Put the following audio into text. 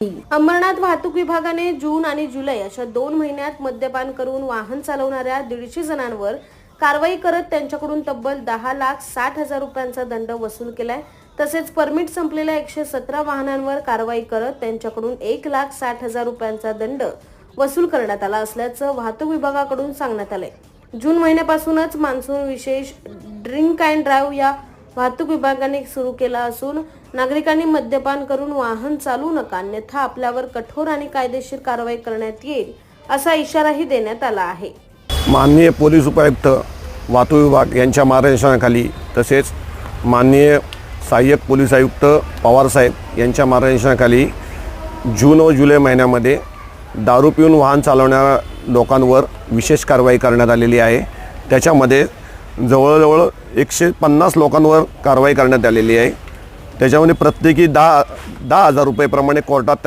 अंबरनाथ वाहतूक विभागाने जून आणि जुलै अशा दोन महिन्यात मद्यपान करून वाहन चालवणाऱ्या दीडशे जणांवर कारवाई करत त्यांच्याकडून तब्बल दहा लाख साठ हजार रुपयांचा दंड वसूल केलाय. तसेच परमिट संपलेल्या एकशे सतरा वाहनांवर कारवाई करत त्यांच्याकडून एक लाख साठ हजार रुपयांचा दंड वसूल करण्यात आला असल्याचं वाहतूक विभागाकडून सांगण्यात आलंय. जून महिन्यापासूनच मान्सून विशेष ड्रिंक अँड ड्राईव्ह या वाहतूक विभागाने सुरू केला असून नागरिकांनी मद्यपान करून वाहन चालवू नका अन्यथा आपल्यावर कठोर आणि कायदेशीर कारवाई करण्यात येईल असा इशाराही देण्यात आला आहे. माननीय पोलीस उपायुक्त वाहतूक विभाग यांच्या मार्गदर्शनाखाली तसेच माननीय सहाय्यक पोलीस आयुक्त पवारसाहेब यांच्या मार्गदर्शनाखाली जून व जुलै महिन्यामध्ये दारू पिऊन वाहन चालवणाऱ्या लोकांवर विशेष कारवाई करण्यात आलेली आहे. त्याच्यामध्ये जवळजवळ एकशे पन्नास लोकांवर कारवाई करण्यात आलेली आहे. त्याच्यामध्ये प्रत्येकी दहा दहा हजार रुपयेप्रमाणे कोर्टात त्यांना